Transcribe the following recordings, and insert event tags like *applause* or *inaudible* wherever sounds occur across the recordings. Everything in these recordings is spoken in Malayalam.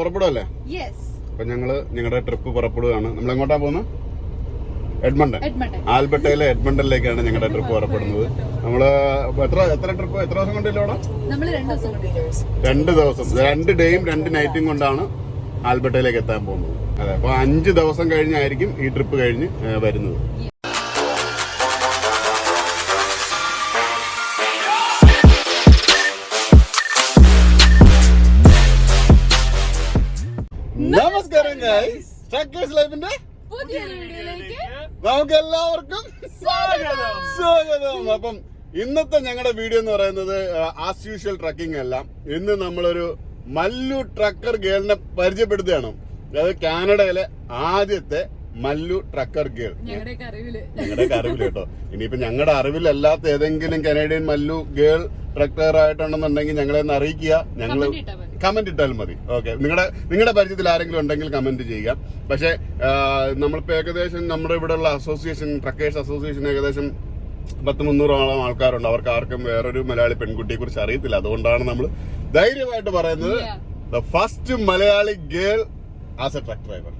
പുറപ്പെടുമല്ലേ അപ്പൊ ഞങ്ങൾ ഞങ്ങളുടെ ട്രിപ്പ് പുറപ്പെടുകയാണ്. നമ്മൾ എങ്ങോട്ടാ പോകുന്നത് എഡ്മണ്ടൻ. എഡ്മണ്ടൻ. ആൽബർട്ടയിലെ എഡ്മണ്ടനിലേക്കാണ് ഞങ്ങളുടെ ട്രിപ്പ് പുറപ്പെടുന്നത്. നമ്മൾ എത്ര എത്ര ട്രിപ്പ് എത്ര ദിവസം കൊണ്ടില്ല രണ്ട് ദിവസം രണ്ട് ഡേയും രണ്ട് നൈറ്റും കൊണ്ടാണ് ആൽബർട്ടയിലേക്ക് എത്താൻ പോകുന്നത്. അതെ അപ്പൊ അഞ്ച് ദിവസം കഴിഞ്ഞായിരിക്കും ഈ ട്രിപ്പ് കഴിഞ്ഞ് വരുന്നത്. ട്രക്കേഴ്സ് ലൈഫിന്റെ നമുക്ക് എല്ലാവർക്കും സ്വാഗതം. സ്വാഗതം. അപ്പം ഇന്നത്തെ ഞങ്ങളുടെ വീഡിയോ എന്ന് പറയുന്നത് ആസ് യൂഷ്വൽ ട്രക്കിംഗ് അല്ല. ഇന്ന് നമ്മളൊരു മല്ലു ട്രക്കർ ഗേളിനെ പരിചയപ്പെടുത്തുകയാണ്. അതായത് കാനഡയിലെ ആദ്യത്തെ മല്ലു ട്രക്കർ ഗേൾ ഞങ്ങളുടെ അറിവിൽ. കേട്ടോ. ഇനിയിപ്പോ ഞങ്ങളുടെ അറിവിലല്ലാത്ത ഏതെങ്കിലും കനേഡിയൻ മല്ലു ഗേൾ ട്രക്കർ ആയിട്ടുണ്ടെന്നുണ്ടെങ്കിൽ ഞങ്ങളെ ഒന്ന് അറിയിക്കുക. മതി. കമന്റ് ഇട്ടാലും മതി. ഓക്കെ നിങ്ങളുടെ നിങ്ങളുടെ പരിചയത്തിൽ ആരെങ്കിലും ഉണ്ടെങ്കിൽ കമന്റ് ചെയ്യുക. പക്ഷേ നമ്മളിപ്പോൾ നമ്മളിപ്പോ ഏകദേശം നമ്മുടെ ഇവിടെയുള്ള അസോസിയേഷൻ ട്രക്കേഴ്സ് അസോസിയേഷൻ ഏകദേശം പത്ത് മുന്നൂറോളം ആൾക്കാരുണ്ട്. അവർക്ക് ആർക്കും വേറൊരു മലയാളി പെൺകുട്ടിയെ കുറിച്ച് അറിയത്തില്ല. അതുകൊണ്ടാണ് നമ്മൾ ധൈര്യമായിട്ട് പറയുന്നത്. The first Malayali girl as a truck driver!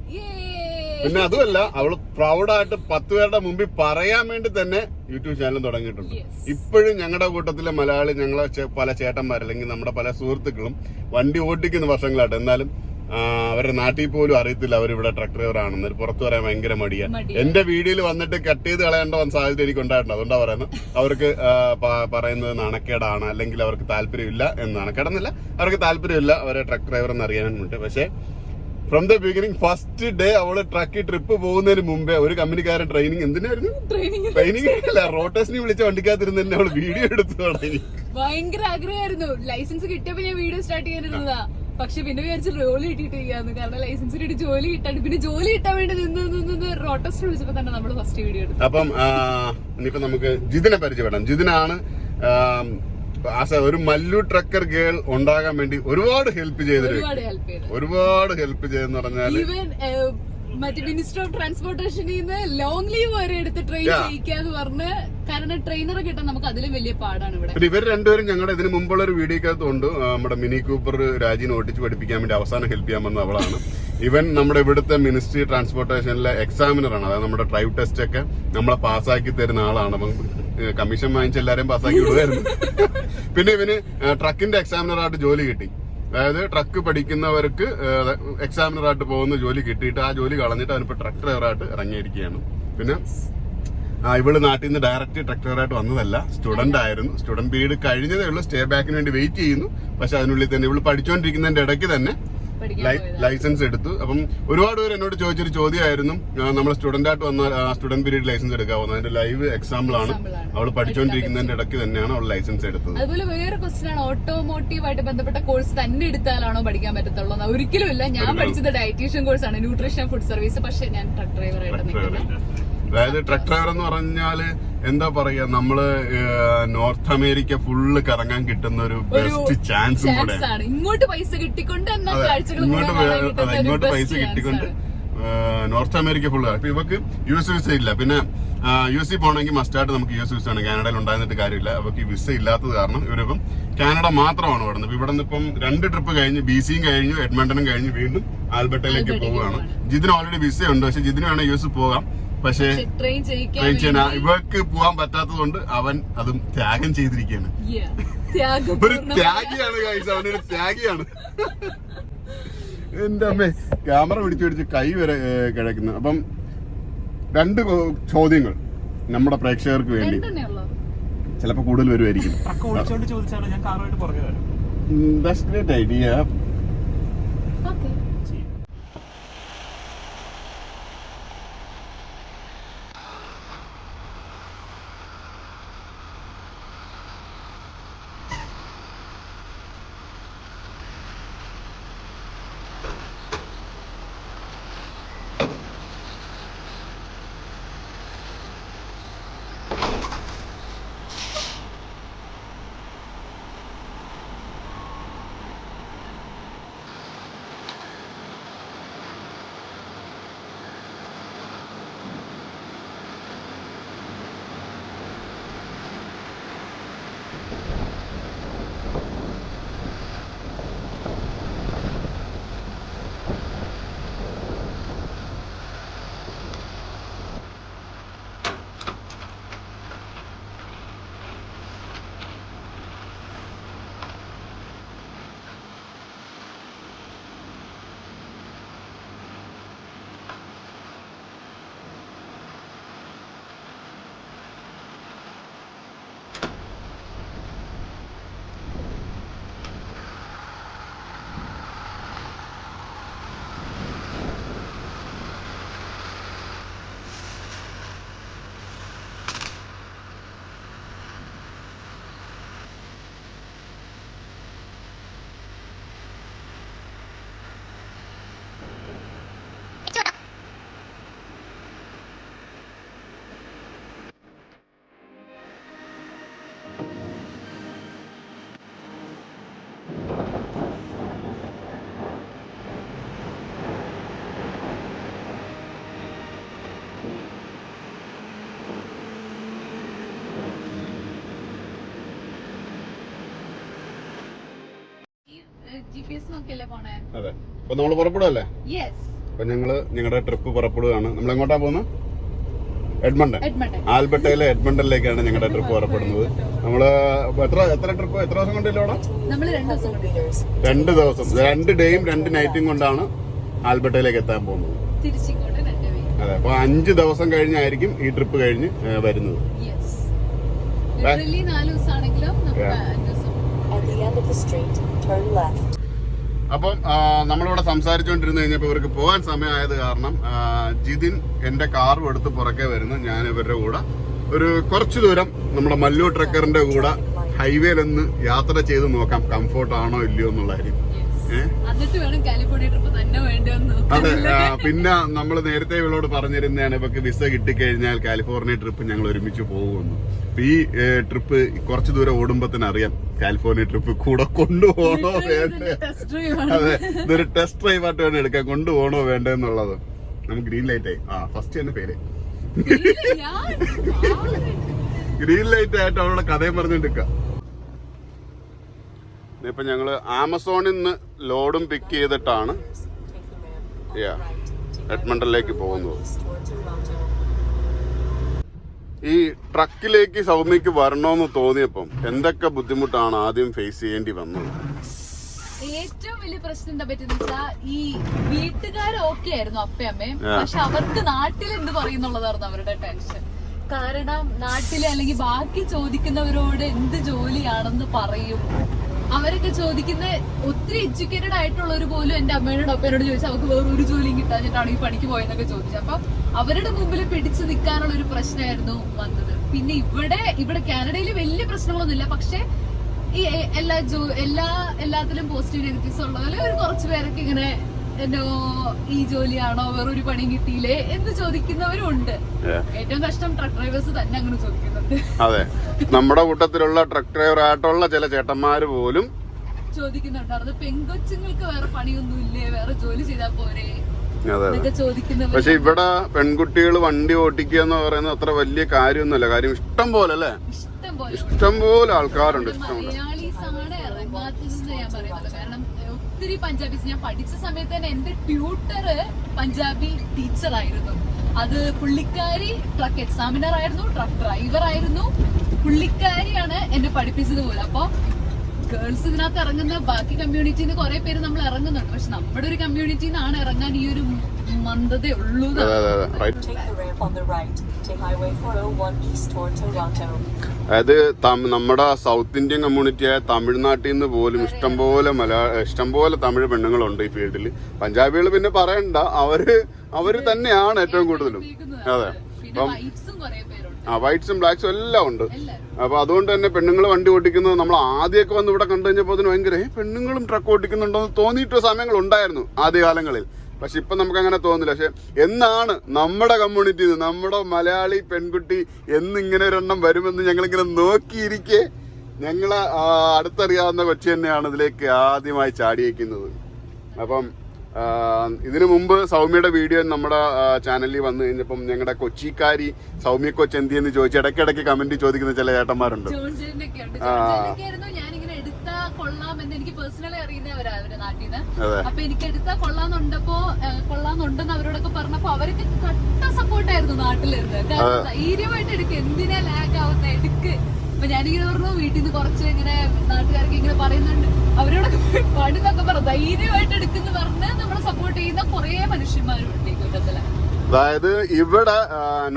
പിന്നെ അതുമല്ല അവൾ പ്രൗഡായിട്ട് പത്ത് പേരുടെ മുമ്പിൽ പറയാൻ വേണ്ടി തന്നെ യൂട്യൂബ് ചാനൽ തുടങ്ങിയിട്ടുണ്ട്. ഇപ്പോഴും ഞങ്ങളുടെ കൂട്ടത്തിലെ മലയാളി ഞങ്ങളെ പല ചേട്ടന്മാർ അല്ലെങ്കിൽ നമ്മുടെ പല സുഹൃത്തുക്കളും വണ്ടി ഓടിക്കുന്ന വർഷങ്ങളായിട്ട്. എന്നാലും അവരുടെ നാട്ടിൽ പോലും അറിയത്തില്ല അവരിവിടെ ട്രക്ക് ഡ്രൈവർ ആണെന്ന്. പുറത്തു പറയാൻ ഭയങ്കര മടിയാ. മടിയാ. എന്റെ വീഡിയോയിൽ വന്നിട്ട് കട്ട് ചെയ്ത് കളയേണ്ട സാഹചര്യം എനിക്ക് ഉണ്ടായിട്ടുണ്ട്. അതുകൊണ്ടാണ് പറയുന്നത്. അവർക്ക് പറയുന്നത് നാണക്കേടാണ് അല്ലെങ്കിൽ അവർക്ക് താല്പര്യമില്ല എന്നാണ്. കേടന്നില്ല. അവർക്ക് താല്പര്യമില്ല അവരെ ട്രക്ക് ഡ്രൈവർ എന്ന് അറിയാൻ വേണ്ടി പക്ഷേ from the beginning first day അവൾ ട്രക്കി ട്രിപ്പ് പോകുന്നതിന് മുമ്പേ ഒരു കമ്പനിക്കാരൻ ട്രെയിനിങ് എന്തിനായിരുന്നു. ട്രെയിനിങ് അല്ല റോട്ടേഷനെ വിളിച്ച വണ്ടിക്കകത്തിരുന്ന് തന്നെ അവൾ വീഡിയോ എടുത്തു തുടങ്ങി ഭയങ്കര ആഗ്രഹമായിരുന്നു. ലൈസൻസ് കിട്ടിയപ്പോ ഞാൻ വീഡിയോ സ്റ്റാർട്ട് ചെയ്യാനിരുന്നതാ പക്ഷെ പിന്നെ വിചാരിച്ചു ജോലി കിട്ടിയിട്ട് ചെയ്യാന്ന് കാരണം ലൈസൻസ് കിട്ടി ജോലി കിട്ടാണ്ട് പിന്നെ ജോലി കിട്ടാൻ വേണ്ടി നിന്ന് നിന്ന് റോട്ടസ്റ്റ് വിളിച്ചപ്പോ തന്നെ നമ്മൾ ഫസ്റ്റ് വീഡിയോ എടുത്തു അപ്പം ഇനിയിപ്പോ നമുക്ക് ജിതിനെ പരിചയപ്പെടാം. ജിതിനാണ് ഒരു മല്ലു ട്രക്കർ ഗേൾ ഉണ്ടാകാൻ വേണ്ടി ഒരുപാട് ഹെൽപ്പ് ചെയ്തൊരു. ഒരുപാട് ഹെൽപ്പ് ചെയ്തെന്ന് പറഞ്ഞാൽ മറ്റേ മിനിസ്റ്റർ ഓഫ് ട്രാൻസ്പോർട്ടേഷനിൽ നിന്ന് ലോങ് ലീവ് വരെ എടുത്ത് ട്രെയിൻ. ചെയ്യിക്കാന്ന് പറഞ്ഞ് കാരണം ട്രെയിനറെ കിട്ടാൻ നമുക്ക് അതിലും വലിയ പാടാണ് ഇവിടെ ഇവർ രണ്ടുപേരും ഞങ്ങളുടെ ഇതിന് മുമ്പുള്ള ഒരു വീഡിയോക്കകത്തുണ്ട് നമ്മുടെ മിനി കൂപ്പർ രാജീനെ ഓട്ടിച്ച് പഠിപ്പിക്കാൻ വേണ്ടി അവസാനം ഹെൽപ്പ് ചെയ്യാൻ വന്ന അവളാണ് ഇവൻ നമ്മുടെ ഇവിടുത്തെ മിനിസ്ട്രി ട്രാൻസ്പോർട്ടേഷനിലെ എക്സാമിനറാണ്. അതായത് നമ്മുടെ ഡ്രൈവ് ടെസ്റ്റ് ഒക്കെ നമ്മളെ പാസ്സാക്കി തരുന്ന ആളാണ്. അപ്പം കമ്മീഷൻ വാങ്ങിച്ച് എല്ലാരെയും പാസ്സാക്കി വിടുമായിരുന്നു പിന്നെ ഇവന് ട്രക്കിന്റെ എക്സാമിനറായിട്ട് ജോലി കിട്ടി. അതായത് ട്രക്ക് പഠിക്കുന്നവർക്ക് എക്സാമിനർ ആയിട്ട് പോകുന്ന ജോലി കിട്ടിയിട്ട് ആ ജോലി കളഞ്ഞിട്ട് അവനിപ്പോ ട്രക്ക് ഡ്രൈവറായിട്ട് ഇറങ്ങിയിരിക്കുകയാണ്. പിന്നെ ഇവൾ നാട്ടിൽ നിന്ന് ഡയറക്റ്റ് ട്രക്ടറായിട്ട് വന്നതല്ല. സ്റ്റുഡന്റ് ആയിരുന്നു. സ്റ്റുഡന്റ് പീരീഡ് കഴിഞ്ഞതേ ഉള്ളൂ. സ്റ്റേ ബാക്കിന് വേണ്ടി വെയിറ്റ് ചെയ്യുന്നു. പക്ഷെ അതിനുള്ളിൽ തന്നെ ഇവൾ പഠിച്ചുകൊണ്ടിരിക്കുന്നതിന്റെ ഇടയ്ക്ക് തന്നെ. ലൈസൻസ് എടുത്തു. അപ്പം ഒരുപാട് പേര് എന്നോട് ചോദിച്ചൊരു ചോദ്യമായിരുന്നു. നമ്മൾ സ്റ്റുഡന്റ് ആയിട്ട് വന്ന സ്റ്റുഡന്റ് പീരീഡ് ലൈസൻസ് എടുക്കാവുന്ന. അതിന്റെ ലൈവ് എക്സാമ്പിൾ ആണ്. അവൾ പഠിച്ചുകൊണ്ടിരിക്കുന്നതിന്റെ ഇടയ്ക്ക് തന്നെയാണ് അവൾ ലൈസൻസ് എടുത്തത്. അതുപോലെ വേറെ ക്വസ്റ്റ്യൻ ആണ്. ഓട്ടോമോട്ടീവ് ആയിട്ട് ബന്ധപ്പെട്ട കോഴ്സ് തന്നെ എടുത്താലാണോ പഠിക്കാൻ പറ്റത്തുള്ളൂ ഒരിക്കലും ഇല്ല. ഞാൻ പഠിച്ചത് ഡയറ്റീഷ്യൻ കോഴ്സ് ആണ്. ന്യൂട്രീഷൻ ഫുഡ് സർവീസ് പക്ഷേ ഞാൻ ട്രക്ക് ഡ്രൈവർ ആയിട്ട് നിൽക്കുന്നത് അതായത് ട്രക്ക് ഡ്രൈവർ എന്ന് പറഞ്ഞാൽ എന്താ പറയാ നമ്മൾ നോർത്ത് അമേരിക്ക ഫുള്ള് കറങ്ങാൻ കിട്ടുന്ന ഒരു ബെസ്റ്റ് ചാൻസും കൂടെ ഇങ്ങോട്ട് പൈസ കിട്ടിക്കൊണ്ട് ഇങ്ങോട്ട് ഇങ്ങോട്ട് പൈസ കിട്ടിക്കൊണ്ട് നോർത്ത് അമേരിക്ക ഫുള്ള് അപ്പൊ ഇവക്ക് യു എസ് വിസ ഇല്ല. പിന്നെ യു എസ് സി പോകണമെങ്കിൽ മസ്റ്റായിട്ട് നമുക്ക് യു എസ് വിസ ആണ്. കാനഡയിൽ ഉണ്ടായിരുന്നിട്ട് കാര്യമില്ല. അവർക്ക് വിസ ഇല്ലാത്തത് കാരണം ഇവരിപ്പം കാനഡ മാത്രമാണ് ഇവിടെ നിന്ന് ഇവിടെ നിന്ന് ഇപ്പം രണ്ട് ട്രിപ്പ് കഴിഞ്ഞ് ബി സിയും കഴിഞ്ഞു എഡ്മണ്ടനും കഴിഞ്ഞ് വീണ്ടും ആൽബർട്ടയിലേക്ക് ആൽബർട്ടയിലേക്ക് പോവുകയാണ്. ജിതിന് ഓൾറെഡി വിസ ഉണ്ട്. പക്ഷെ ജിതിന് വേണം യു എസ് പോകാം. പക്ഷേ ട്രെയിൻ ചെയ്യിക്കാൻ ഇവക്ക് ചെയ്യാൻ പറ്റാത്തതുകൊണ്ട് ഇവർക്ക് പോകാൻ പറ്റാത്തത് കൊണ്ട് അവൻ അതും ത്യാഗം ചെയ്തിരിക്കുകയാണ്. ഒരു ത്യാഗിയാണ് കൈസ് അവനൊരു ത്യാഗിയാണ്. എന്റെ അമ്മേ ക്യാമറ പിടിച്ചു പിടിച്ച് കൈ വരെ കിടക്കുന്നു. അപ്പം രണ്ട് ചോദ്യങ്ങൾ നമ്മുടെ പ്രേക്ഷകർക്ക് വേണ്ടി. ചിലപ്പോ കൂടുതൽ വരുമായിരിക്കും ട്രക്ക് അതെ. അപ്പൊ നമ്മൾ പുറപ്പെടുവല്ലേ? യെസ് അപ്പൊ ഞങ്ങൾ ഞങ്ങളുടെ ട്രിപ്പ് പുറപ്പെടുകയാണ്. നമ്മൾ എങ്ങോട്ടാ പോകുന്നത് എഡ്മണ്ടൻ. എഡ്മണ്ടൻ. ആൽബർട്ടയിലെ എഡ്മണ്ടനിലേക്കാണ് ഞങ്ങളുടെ ട്രിപ്പ് പുറപ്പെടുന്നത്. നമ്മൾ എത്ര എത്ര ട്രിപ്പ് എത്ര ദിവസം കൊണ്ടല്ലോ രണ്ടു ദിവസം രണ്ട് ദിവസം. രണ്ട് ഡേയും രണ്ട് നൈറ്റും കൊണ്ടാണ് ആൽബർട്ടയിലേക്ക് എത്താൻ പോകുന്നത്. അതെ അപ്പൊ അഞ്ച് ദിവസം കഴിഞ്ഞായിരിക്കും ഈ ട്രിപ്പ് കഴിഞ്ഞ് വരുന്നത്. നാല് ദിവസമാണെങ്കിലും നമുക്ക് Yeah. അഞ്ച് ദിവസം. At the end of the street, turn left. അപ്പം നമ്മളിവിടെ സംസാരിച്ചുകൊണ്ടിരുന്ന് കഴിഞ്ഞപ്പോൾ ഇവർക്ക് പോകാൻ സമയമായത് കാരണം ജിതിൻ എന്റെ കാറും എടുത്ത് പുറകെ വരുന്നു. ഞാൻ ഇവരുടെ കൂടെ. ഒരു കുറച്ച് ദൂരം നമ്മുടെ മല്ലു ട്രക്കറിന്റെ കൂടെ ഹൈവേയിലൊന്ന് യാത്ര ചെയ്ത് നോക്കാം. കംഫോർട്ട് ആണോ ഇല്ലയോ എന്നുള്ള കാര്യം. അതെ പിന്നെ നമ്മൾ നേരത്തെ ഇവളോട് പറഞ്ഞിരുന്നതാണ് ഇവക്ക് വിസ കിട്ടിക്കഴിഞ്ഞാൽ കാലിഫോർണിയ ട്രിപ്പ് ഞങ്ങൾ ഒരുമിച്ച് പോകുമെന്ന്. ഈ ട്രിപ്പ് കുറച്ച് ദൂരം ഓടുമ്പോ തന്നെ അറിയാം. കാലിഫോർണിയ ട്രിപ്പ് കൂടെ കൊണ്ടുപോകണോ വേണ്ടേ? അതെ ഇതൊരു ടെസ്റ്റ് ഡ്രൈവ് ആയിട്ട് വേണം എടുക്കാൻ. കൊണ്ടുപോകണോ വേണ്ടേ എന്നുള്ളത് നമുക്ക് ഗ്രീൻ ലൈറ്റ് ആയി. ആ ഫസ്റ്റ് തന്നെ പേര്. ഗ്രീൻ ലൈറ്റ് ആയിട്ട് അവളുടെ കഥയും പറഞ്ഞിട്ട് ഇപ്പൊ ഞങ്ങൾ ആമസോണിൽ നിന്ന് ലോഡും പിക്ക് ചെയ്തിട്ടാണ് എഡ്മണ്ടലിലേക്ക് എഡ്മണ്ടനിലേക്ക് പോകുന്നത്. ഈ ട്രക്കിലേക്ക് സൗമ്യക്ക് വരണോന്ന് തോന്നിയപ്പം എന്തൊക്കെ ബുദ്ധിമുട്ടാണ് ആദ്യം ഫേസ് ചെയ്യേണ്ടി വന്നത്? ഏറ്റവും വലിയ പ്രശ്നം എന്താ പറ്റുന്ന വെച്ചാ ഈ വീട്ടുകാർ ഓക്കെ ആയിരുന്നു അപ്പയമ്മയും പക്ഷെ അവർക്ക് നാട്ടിൽ എന്ത് പറയുന്നുള്ളതായിരുന്നു അവരുടെ ടെൻഷൻ കാരണം നാട്ടിലെ അല്ലെങ്കിൽ ബാക്കി ചോദിക്കുന്നവരോട് എന്ത് ജോലിയാണെന്ന് പറയും. അവരൊക്കെ ചോദിക്കുന്ന ഒത്തിരി എഡ്യൂക്കേറ്റഡ് ആയിട്ടുള്ളവർ പോലും എന്റെ അമ്മയോടും അപ്പനോട് ചോദിച്ചാൽ അവർക്ക് വേറെ ഒരു ജോലിയും കിട്ടാഞ്ഞിട്ടാണ് ഈ പണിക്ക് പോയെന്നൊക്കെ ചോദിച്ചത് അപ്പൊ അവരുടെ മുമ്പിൽ പിടിച്ചു നിൽക്കാനുള്ള ഒരു പ്രശ്നമായിരുന്നു വന്നത്. പിന്നെ ഇവിടെ ഇവിടെ കാനഡയിൽ വലിയ പ്രശ്നങ്ങളൊന്നുമില്ല. പക്ഷെ ഈ എല്ലാ ജോ എല്ലാ എല്ലാത്തിലും പോസിറ്റീവ് നെഗറ്റീവ്സ് ഉള്ള പോലെ ഒരു കുറച്ച് പേരൊക്കെ ഇങ്ങനെ എന്നോ ഈ ജോലിയാണോ? വേറൊരു പണി കിട്ടിയില്ലേ? എന്ന് ചോദിക്കുന്നവരും ഉണ്ട് ഏറ്റവും കഷ്ടം ട്രക്ക് ഡ്രൈവേഴ്സ് തന്നെ അങ്ങനെ ചോദിക്കുന്നുണ്ട്. അതെ. നമ്മുടെ കൂട്ടത്തിലുള്ള ട്രക്ക് ഡ്രൈവർ ആയിട്ടുള്ള ചില ചേട്ടന്മാര് പോലും ചോദിക്കുന്നുണ്ട്. പെൺകൊച്ചുങ്ങൾക്ക് വേറെ പണിയൊന്നും ഇല്ലേ വേറെ ജോലി ചെയ്താൽ പോരെ? പക്ഷെ ഇവിടെ പെൺകുട്ടികൾ വണ്ടി ഓടിക്കുക എന്ന് പറയുന്നത് അത്ര വലിയ കാര്യമൊന്നുമല്ല. കാര്യം ഇഷ്ടം പോലെ അല്ലേ? ഇഷ്ടം പോലെ. ആൾക്കാരുണ്ട്. ഇഷ്ടം പോലെ. ഒത്തിരി പഞ്ചാബീസ്. ഞാൻ പഠിച്ച സമയത്ത് തന്നെ എന്റെ ട്യൂട്ടർ പഞ്ചാബി ടീച്ചർ ആയിരുന്നു അത് പുള്ളിക്കാരി ട്രക്ക് എക്സാമിനർ ആയിരുന്നു ട്രക്ക് ഡ്രൈവർ ആയിരുന്നു പുള്ളിക്കാരിയാണ് എന്നെ പഠിപ്പിച്ചത് പോലെ അപ്പൊ ഗേൾസ് ഇതിനകത്ത് ഇറങ്ങുന്ന ബാക്കി കമ്മ്യൂണിറ്റിന്ന് കുറെ പേര് നമ്മൾ ഇറങ്ങുന്നുണ്ട്. പക്ഷെ നമ്മുടെ ഒരു കമ്മ്യൂണിറ്റിന്നാണ് ഇറങ്ങാൻ ഈ ഒരു മന്ദതയുള്ളൂ അതെ അതെ അതെ. Right Take the ramp on the right. Take Highway 401 east toward Toronto. അതായത് നമ്മുടെ സൗത്ത് ഇന്ത്യൻ കമ്മ്യൂണിറ്റിയായ തമിഴ്നാട്ടിൽ നിന്ന് പോലും ഇഷ്ടംപോലെ മലയാള ഇഷ്ടംപോലെ തമിഴ് പെണ്ണുങ്ങളുണ്ട് ഈ ഫീൽഡിൽ പഞ്ചാബികൾ പിന്നെ പറയണ്ട അവർ അവർ തന്നെയാണ് ഏറ്റവും കൂടുതലും. അതെ. പേരുണ്ട്. ആ വൈറ്റ്സും ബ്ലാക്സും എല്ലാം ഉണ്ട്. അപ്പോൾ അപ്പൊ അതുകൊണ്ട് തന്നെ പെണ്ണുങ്ങൾ വണ്ടി ഓടിക്കുന്നത് നമ്മൾ ആദ്യമൊക്കെ വന്ന് ഇവിടെ കണ്ടു കഴിഞ്ഞപ്പോൾ അതിന് ഭയങ്കര പെണ്ണുങ്ങളും ട്രക്ക് ഓടിക്കുന്നുണ്ടോ? എന്ന് തോന്നിയിട്ട് സമയങ്ങൾ ഉണ്ടായിരുന്നു ആദ്യകാലങ്ങളിൽ. പക്ഷെ ഇപ്പൊ നമുക്ക് അങ്ങനെ തോന്നില്ല പക്ഷെ എന്നാണ് നമ്മുടെ കമ്മ്യൂണിറ്റി നമ്മുടെ മലയാളി പെൺകുട്ടി എന്നിങ്ങനെ ഒരെണ്ണം വരുമെന്ന് ഞങ്ങളിങ്ങനെ നോക്കിയിരിക്കെ ഞങ്ങളെ ആ, അടുത്തറിയാവുന്ന കൊച്ചി തന്നെയാണ് ഇതിലേക്ക് ആദ്യമായി ചാടിയേക്കുന്നത് അപ്പം ഇതിനു മുമ്പ് സൗമ്യയുടെ വീഡിയോ നമ്മുടെ ചാനലിൽ വന്നു കഴിഞ്ഞപ്പം ഞങ്ങളുടെ കൊച്ചിക്കാരി സൗമ്യ കൊച്ച് എന്തി എന്ന് ചോദിച്ചു. ഇടയ്ക്കിടയ്ക്ക് കമന്റ് ചോദിക്കുന്ന ചില ചേട്ടന്മാരുണ്ട്. നാട്ടിൽ അപ്പൊ എനിക്ക് എടുത്താ കൊള്ളാന്നുണ്ടപ്പോ ഏഹ്, കൊള്ളാന്നുണ്ടെന്ന് അവരോടൊക്കെ പറഞ്ഞപ്പോ അവരൊക്കെ കട്ട സപ്പോർട്ടായിരുന്നു നാട്ടിലിരുന്ന്. ധൈര്യമായിട്ട് എടുക്ക്. എന്തിനാ ലാഗ് ആവുന്ന? എടുക്ക്. അപ്പൊ ഞാനിങ്ങനെ പറഞ്ഞു വീട്ടിൽ നിന്ന് കുറച്ച് ഇങ്ങനെ അവരോടൊക്കെ പാടുന്നൊക്കെ പറ. ധൈര്യമായിട്ട് എടുക്കുന്നു പറഞ്ഞ് നമ്മളെ സപ്പോർട്ട് ചെയ്യുന്ന കുറെ മനുഷ്യന്മാരുണ്ട് ഈ കൂട്ടത്തിൽ. അതായത് ഇവിടെ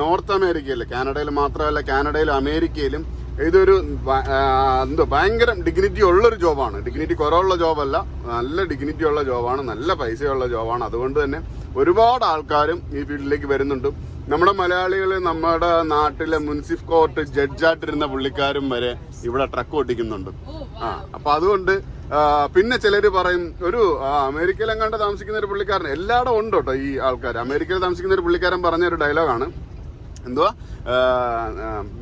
നോർത്ത് അമേരിക്കയിൽ കാനഡയിൽ മാത്രമല്ല കാനഡയിലും അമേരിക്കയിലും ഇതൊരു എന്തോ ഭയങ്കര ഡിഗ്നിറ്റി ഉള്ളൊരു ജോബാണ് ഡിഗ്നിറ്റി കുറവുള്ള ജോബല്ല നല്ല ഡിഗ്നിറ്റി ഉള്ള ജോബാണ് നല്ല പൈസയുള്ള ജോബാണ് അതുകൊണ്ട് തന്നെ ഒരുപാട് ആൾക്കാരും ഈ ഫീൽഡിലേക്ക് വരുന്നുണ്ട്. നമ്മുടെ മലയാളികൾ നമ്മുടെ നാട്ടിലെ മുൻസിഫ് കോർട്ട് ജഡ്ജായിട്ടിരുന്ന പുള്ളിക്കാരും വരെ ഇവിടെ ട്രക്ക് ഓടിക്കുന്നുണ്ട്. ആ അപ്പൊ അതുകൊണ്ട് പിന്നെ ചിലർ പറയും ഒരു അമേരിക്കയിൽ എങ്ങാണ്ട് താമസിക്കുന്ന ഒരു പുള്ളിക്കാരൻ എല്ലായിടം ഉണ്ട് കേട്ടോ ഈ ആൾക്കാർ അമേരിക്കയിൽ താമസിക്കുന്ന ഒരു പുള്ളിക്കാരൻ പറഞ്ഞ ഒരു ഡയലോഗാണ്. എന്തുവാ?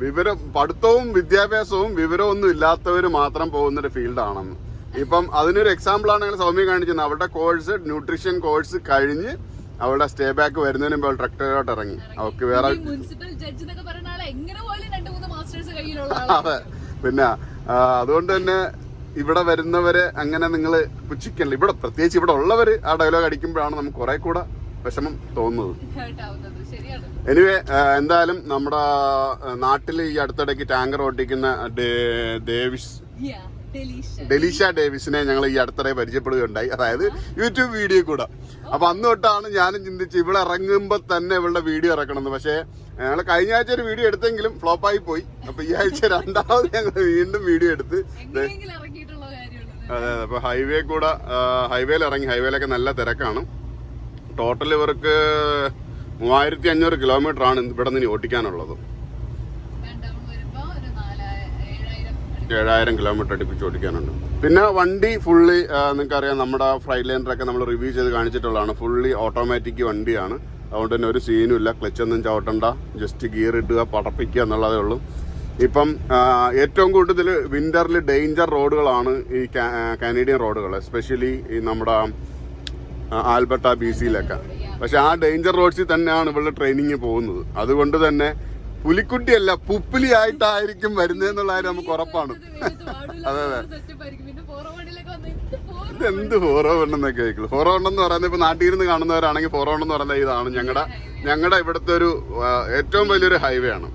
വിവരം പഠിത്തവും വിദ്യാഭ്യാസവും വിവരവും ഒന്നും ഇല്ലാത്തവർ മാത്രം പോകുന്ന ഒരു ഫീൽഡാണെന്ന്. ഇപ്പം അതിനൊരു എക്സാമ്പിൾ ആണ് ഞങ്ങൾ സൗമ്യ കാണിച്ചത് അവളുടെ കോഴ്സ് ന്യൂട്രീഷൻ കോഴ്സ് കഴിഞ്ഞ് അവളുടെ സ്റ്റേ ബാക്ക് വരുന്നതിന് മുമ്പ് അവൾ ട്രക്ടറിലോട്ട് ഇറങ്ങി. അവൾക്ക് വേറെ *laughs* അതെ. പിന്നെ അതുകൊണ്ട് തന്നെ ഇവിടെ വരുന്നവരെ അങ്ങനെ നിങ്ങൾ പുച്ഛിക്കല്ല? ഇവിടെ പ്രത്യേകിച്ച് ഇവിടെ ഉള്ളവർ ആ ഡയലോഗ് അടിക്കുമ്പോഴാണ് നമുക്ക് കുറെ കൂടെ വിഷമം തോന്നുന്നത്. എനിവേ എന്തായാലും നമ്മുടെ നാട്ടിൽ ഈ അടുത്തിടയ്ക്ക് ടാങ്കർ ഓട്ടിക്കുന്ന. ഡെലീഷ. ഡേവിസിനെ ഞങ്ങൾ ഈ അടുത്തിടെ പരിചയപ്പെടുകയുണ്ടായി. അതായത് യൂട്യൂബ് വീഡിയോ കൂടെ. അപ്പൊ അന്ന് തൊട്ടാണ് ഞാനും ചിന്തിച്ച് ഇവിടെ ഇറങ്ങുമ്പോ തന്നെ ഇവളുടെ വീഡിയോ ഇറക്കണമെന്ന് പക്ഷേ ഞങ്ങൾ കഴിഞ്ഞ ആഴ്ച ഒരു വീഡിയോ എടുത്തെങ്കിലും ഫ്ലോപ്പായി പോയി. അപ്പൊ ഈ ആഴ്ച *laughs* രണ്ടാമത് ഞങ്ങൾ വീണ്ടും വീഡിയോ എടുത്ത് അതെ അതെ. അപ്പോൾ ഹൈവേ കൂടെ ഹൈവേയിൽ ഇറങ്ങി. ഹൈവേയിലൊക്കെ നല്ല തിരക്കാണ്. ടോട്ടൽ ഇവർക്ക് മൂവായിരത്തി അഞ്ഞൂറ് കിലോമീറ്റർ ആണ് ഇവിടെ നിന്ന് ഓടിക്കാനുള്ളത്. ഏഴായിരം കിലോമീറ്റർ അടുപ്പിച്ച് ഓടിക്കാനുണ്ട്. പിന്നെ വണ്ടി ഫുള്ളി നിങ്ങൾക്കറിയാം നമ്മുടെ ഫ്രൈറ്റ് ലൈനറൊക്കെ നമ്മൾ റിവ്യൂ ചെയ്ത് കാണിച്ചിട്ടുള്ളതാണ്. ഫുള്ളി ഓട്ടോമാറ്റിക് വണ്ടിയാണ്. അതുകൊണ്ട് തന്നെ ഒരു സീനും ഇല്ല. ക്ലച്ചൊന്നും ചവിട്ടണ്ട. ജസ്റ്റ് ഗിയർ ഇടുക പടപ്പിക്കുക എന്നുള്ളതേ ഉള്ളൂ. ഇപ്പം ഏറ്റവും കൂടുതൽ വിന്ററിൽ ഡേഞ്ചർ റോഡുകളാണ് ഈ കാനേഡിയൻ റോഡുകൾ എസ്പെഷ്യലി ഈ നമ്മുടെ ആൽബർട്ട ബി സിയിലൊക്കെ. പക്ഷെ ആ ഡേഞ്ചർ റോഡ്സിൽ തന്നെയാണ് ഇവളുടെ ട്രെയിനിങ് പോകുന്നത്. അതുകൊണ്ട് തന്നെ പുലിക്കുട്ടിയല്ല പുപ്പിലി ആയിട്ടായിരിക്കും വരുന്നതെന്നുള്ള കാര്യം നമുക്ക് ഉറപ്പാണ്. അതെ, അതെ. എന്ത് ഫോറോണ്ടെന്നൊക്കെ കേൾക്കുള്ളൂ ഫോറോണ്ടെന്ന് പറയുന്നത് ഇപ്പൊ നാട്ടിൽ നിന്ന് കാണുന്നവരാണെങ്കിൽ ഫോറോണ്ടെന്ന് പറയുന്നത് ഇതാണ് ഞങ്ങളുടെ ഞങ്ങളുടെ ഇവിടുത്തെ ഒരു ഏറ്റവും വലിയൊരു ഹൈവേ ആണ്.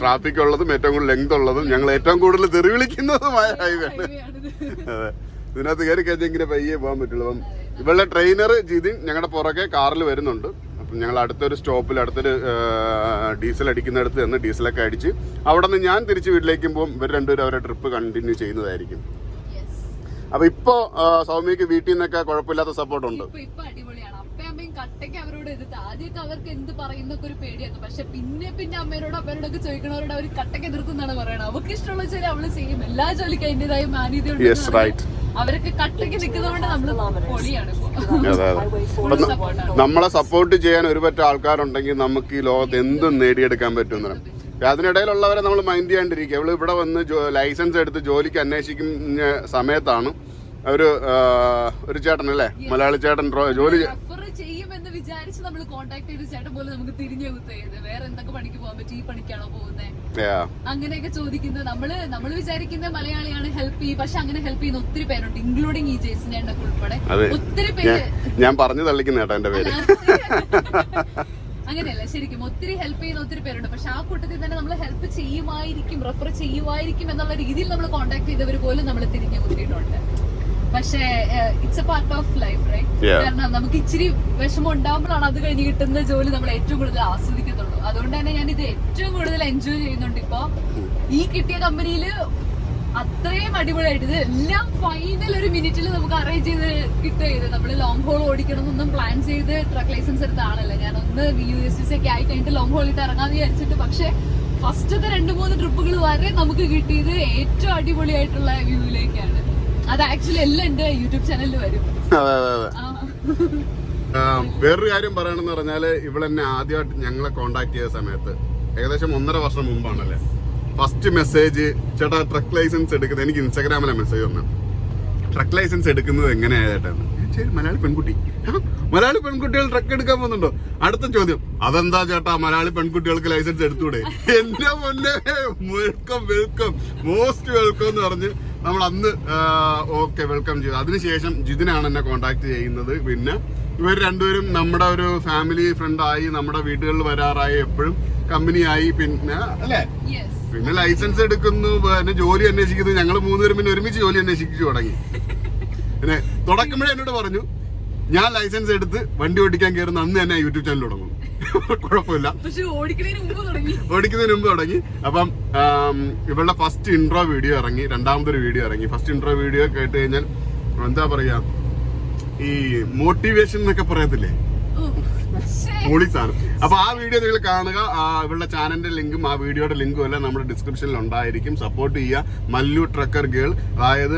ട്രാഫിക് ഉള്ളത് ഏറ്റവും കൂടുതൽ ലെങ്ത് ഉള്ളതും ഞങ്ങൾ ഏറ്റവും കൂടുതൽ തെറി വിളിക്കുന്നതുമായ ഹൈവേ ആണ് *laughs* അതെ. ഇതിനകത്ത് കയറി കഴിഞ്ഞാൽ ഇങ്ങനെ പയ്യെ പോകാൻ പറ്റുള്ളൂ. അപ്പം ഇവളുടെ ട്രെയിനർ ജിതിൻ ഞങ്ങളുടെ പുറകെ കാറിൽ വരുന്നുണ്ട്. അപ്പം ഞങ്ങൾ അടുത്തൊരു സ്റ്റോപ്പിൽ അടുത്തൊരു ഡീസൽ അടിക്കുന്നിടത്ത് നിന്ന് ഡീസലൊക്കെ അടിച്ച് അവിടെ നിന്ന് ഞാൻ തിരിച്ച് വീട്ടിലേക്കും പോകും. ഇവർ രണ്ടുപേരും അവരുടെ ട്രിപ്പ് കണ്ടിന്യൂ ചെയ്യുന്നതായിരിക്കും. അപ്പൊ ഇപ്പോ സൗമ്യക്ക് വീട്ടിൽ നിന്നൊക്കെ കുഴപ്പമില്ലാത്ത സപ്പോർട്ട് എതിർത്ത് ആദ്യമൊക്കെ അവർക്ക് എന്ത് പറയുന്നൊക്കെ ഒരു പേടിയായിരുന്നു. പക്ഷെ പിന്നെ പിന്നെ അമ്മയോട് അപ്പനോടൊക്കെ ചോദിക്കണവരോട് അവർ കട്ടയ്ക്ക് എതിർക്കുന്നാണ് പറയണത്. അവർക്ക് ഇഷ്ടമുള്ള വെച്ചാൽ അവൾ ചെയ്യും. എല്ലാ ജോലിക്കും അതിന്റേതായ മാന്യതയുണ്ട് Yes, right. അവരൊക്കെ കട്ടക്ക് നിൽക്കുന്നതുകൊണ്ട് നമ്മൾ പൊളിയാണ്. അതെ അതെ. Highway അപ്പൊ ന- 401 നമ്മളെ സപ്പോർട്ട് ചെയ്യാൻ ഒരുപറ്റ ആൾക്കാരുണ്ടെങ്കിൽ നമുക്ക് ഈ ലോകത്ത് എന്തും നേടിയെടുക്കാൻ പറ്റും അതിനിടയിലുള്ളവരെ നമ്മൾ മൈൻഡ് ചെയ്യാണ്ടിരിക്കുക. അവൾ ഇവിടെ വന്ന് ലൈസൻസ് എടുത്ത് ജോലിക്ക് അന്വേഷിക്കുന്ന സമയത്താണ് ഒരു ഒരു ചേട്ടൻ അല്ലേ മലയാളി ചേട്ടൻ ജോലി ചെയ്യുമെന്ന് വിചാരിച്ച് നമ്മൾ കോൺടാക്ട് ചെയ്ത് ചേട്ടൻ പോലെ നമുക്ക് തിരിഞ്ഞു കുത്തയത് വേറെ എന്തൊക്കെ പണിക്ക് പോകാൻ പറ്റും? ഈ പണിക്കാണോ പോകുന്നത്. അങ്ങനെയൊക്കെ ചോദിക്കുന്നത് നമ്മൾ നമ്മൾ വിചാരിക്കുന്ന മലയാളിയാണ് ഹെൽപ്പ് ചെയ്യും. പക്ഷെ അങ്ങനെ ഹെൽപ്പ് ചെയ്യുന്ന ഒത്തിരി പേരുണ്ട് ഇൻക്ലൂഡിങ് ഈ ജേസിന്റെ എണ്ണൊക്കെ ഉൾപ്പെടെ. ഒത്തിരി പേര്. ഞാൻ പറഞ്ഞു തള്ളിക്കുന്ന എന്റെ പേര്. അങ്ങനെയല്ല ശരിക്കും ഒത്തിരി ഹെൽപ്പ് ചെയ്യുന്ന ഒത്തിരി പേരുണ്ട്. പക്ഷെ ആ കൂട്ടത്തിൽ തന്നെ നമ്മൾ ഹെൽപ്പ് ചെയ്യുമായിരിക്കും റെഫർ ചെയ്യുമായിരിക്കും എന്നുള്ള രീതിയിൽ നമ്മൾ കോൺടാക്ട് ചെയ്തവർ പോലും നമ്മൾ തിരിഞ്ഞു കുത്തിയിട്ടുണ്ട്. പക്ഷേ it's a part of life right കാരണം നമുക്ക് ഇച്ചിരി വിഷമം ഉണ്ടാകുമ്പോഴാണ് അത് കഴിഞ്ഞ് കിട്ടുന്ന ജോലി നമ്മൾ ഏറ്റവും കൂടുതൽ ആസ്വദിക്കത്തുള്ളൂ അതുകൊണ്ട് തന്നെ ഞാൻ ഇത് ഏറ്റവും കൂടുതൽ എൻജോയ് ചെയ്യുന്നുണ്ട് ഇപ്പൊ. ഈ കിട്ടിയ കമ്പനിയിൽ അത്രയും അടിപൊളിയായിട്ട് ഇത് എല്ലാം ഫൈനൽ ഒരു മിനിറ്റിൽ നമുക്ക് അറേഞ്ച് ചെയ്ത് കിട്ടുക നമ്മൾ ലോങ് ഹോൾ ഓടിക്കണം എന്നൊന്നും പ്ലാൻ ചെയ്ത് ട്രക്ക് ലൈസൻസ് എടുത്ത ആളല്ല ഞാൻ ഒന്ന് യു എസ് എസ് ഒക്കെ ആയി കഴിഞ്ഞിട്ട് ലോങ് ഹോൾ ഇട്ട് ഇറങ്ങാന്ന് വിചാരിച്ചിട്ട് പക്ഷെ ഫസ്റ്റത്തെ രണ്ട് മൂന്ന് ട്രിപ്പുകൾ വരെ നമുക്ക് കിട്ടിയത് ഏറ്റവും അടിപൊളിയായിട്ടുള്ള വ്യൂവിലേക്കാണ് അത് ആക്ച്വലി എല്ലാം എന്റെ യൂട്യൂബ് ചാനലിൽ വരും. അതെ അതെ അതെ. ആ. ആ, വേറൊരു കാര്യം പറയണമെന്ന് പറഞ്ഞാൽ ഇവളെന്നെ ആദ്യമായിട്ട് ഞങ്ങളെ കോണ്ടാക്ട് ചെയ്ത സമയത്ത് ഏകദേശം ഒന്നര വർഷം മുമ്പാണല്ലേ? ഫസ്റ്റ് മെസ്സേജ് ചേട്ടാ ട്രക്ക് ലൈസൻസ് എടുക്കുന്നത്. എനിക്ക് ഇൻസ്റ്റാഗ്രാമിലെ മെസ്സേജ് വന്നു ട്രക്ക് ലൈസൻസ് എടുക്കുന്നത് എങ്ങനെയാ ശരി മലയാളി പെൺകുട്ടി. മലയാളി പെൺകുട്ടികൾ ട്രക്ക് എടുക്കാൻ പോകുന്നുണ്ടോ? അടുത്ത ചോദ്യം അതെന്താ ചേട്ടാ? മലയാളി പെൺകുട്ടികൾക്ക് ലൈസൻസ് എടുത്തൂടെ? എന്റെ മുന്നേ വെൽക്കം വെൽക്കം മോസ്റ്റ് വെൽക്കം എന്ന് പറഞ്ഞ് നമ്മൾ അന്ന് ഓക്കെ വെൽക്കം ചെയ്തു. അതിനുശേഷം ജിതിനാണ് എന്നെ കോണ്ടാക്ട് ചെയ്യുന്നത്. പിന്നെ ഇവർ രണ്ടുപേരും നമ്മുടെ ഒരു ഫാമിലി ഫ്രണ്ടായി നമ്മുടെ വീടുകളിൽ വരാറായി എപ്പോഴും കമ്പനിയായി പിന്നെ അല്ലേ. പിന്നെ ലൈസൻസ് എടുക്കുന്നു പിന്നെ ജോലി അന്വേഷിക്കുന്നു. ഞങ്ങൾ മൂന്നുപേരും പിന്നെ ഒരുമിച്ച് ജോലി അന്വേഷിച്ചു തുടങ്ങി. പിന്നെ തുടക്കുമ്പോഴേ എന്നോട് പറഞ്ഞു ഞാൻ ലൈസൻസ് എടുത്ത് വണ്ടി ഓടിക്കാൻ കയറുന്ന അന്ന് തന്നെ യൂട്യൂബ് ചാനൽ തുടങ്ങും. കുഴപ്പമില്ല. ഓടിക്കുന്നതിന് മുമ്പ് തുടങ്ങി. അപ്പം ഇവളുടെ ഫസ്റ്റ് ഇൻട്രോ വീഡിയോ ഇറങ്ങി. രണ്ടാമതൊരു വീഡിയോ ഇറങ്ങി. ഫസ്റ്റ് ഇൻട്രോ വീഡിയോ കേട്ട് കഴിഞ്ഞാൽ എന്താ പറയാ? ഈ മോട്ടിവേഷൻ എന്നൊക്കെ പറയത്തില്ലേ. പൊളി സാധനം അപ്പൊ ആ വീഡിയോ നിങ്ങൾ കാണുക. ഇവിടെ ഇവളുടെ ചാനലിന്റെ ലിങ്കും ആ വീഡിയോയുടെ ലിങ്കും എല്ലാം നമ്മുടെ ഡിസ്ക്രിപ്ഷനിൽ ഉണ്ടായിരിക്കും. സപ്പോർട്ട് ചെയ്യുക. മല്ലു ട്രക്കർ ഗേൾ അതായത്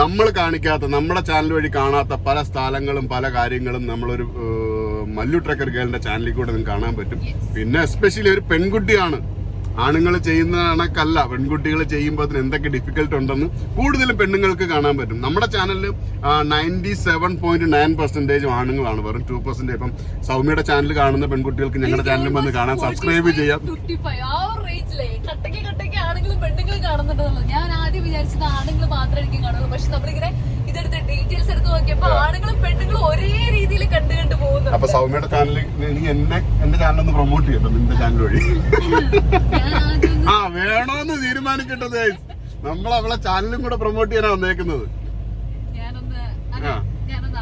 നമ്മൾ കാണിക്കാത്ത നമ്മുടെ ചാനൽ വഴി കാണാത്ത പല സ്ഥലങ്ങളും പല കാര്യങ്ങളും നമ്മളൊരു മല്ലു ട്രക്കർ ഗേളിന്റെ ചാനലിൽ കൂടെ നിങ്ങൾക്ക് കാണാൻ പറ്റും. പിന്നെ എസ്പെഷ്യലി ഒരു പെൺകുട്ടിയാണ്. ആണുങ്ങൾ ചെയ്യുന്ന കണക്കല്ല. പെൺകുട്ടികൾ ചെയ്യുമ്പോൾ അതിന് എന്തൊക്കെ ഡിഫിക്കൽട്ട് ഉണ്ടെന്ന് കൂടുതലും പെണ്ണുങ്ങൾക്ക് കാണാൻ പറ്റും. നമ്മുടെ ചാനലിൽ ninety seven point nine percentage ആണുങ്ങളാണ്. വെറും ടു പെർസെന്റേജ് ഇപ്പം സൗമ്യയുടെ ചാനൽ കാണുന്ന പെൺകുട്ടികൾക്ക് ഞങ്ങളുടെ ചാനലിൽ വന്ന് കാണാൻ സബ്സ്ക്രൈബ് ചെയ്യാം. 55 ആ ഒരു റേഞ്ചിലേ കട്ടയ്ക്ക് കട്ടയ്ക്ക് ആണുങ്ങളും പെണ്ണുങ്ങളും കാണുന്നുണ്ടെന്നുള്ളത്. ഞാൻ ആദ്യം വിചാരിച്ചത് ആണുങ്ങൾ മാത്രമേ എനിക്ക് കാണുള്ളൂ. പക്ഷെ നമ്മളിങ്ങനെ ഇതെടുത്ത് ഡീറ്റെയിൽസ് എടുത്ത് നോക്കിയപ്പോ ആണുങ്ങളും പെണ്ണുങ്ങളും ഒരേ രീതിയിൽ കണ്ടു കണ്ടു പോകുന്നു അപ്പൊ സൗമ്യയുടെ ചാനലിൽ നീ എന്നെ എന്റെ ചാനൽ ഒന്ന് പ്രൊമോട്ട് ചെയ്യട്ടോ നിന്റെ ചാനൽ വഴി. ആ വേണോന്ന് തീരുമാനിക്കട്ടത് നമ്മൾ അവളെ ചാനലും കൂടെ പ്രൊമോട്ട് ചെയ്യാനാ വന്നേക്കുന്നത്. ഞാനൊന്ന്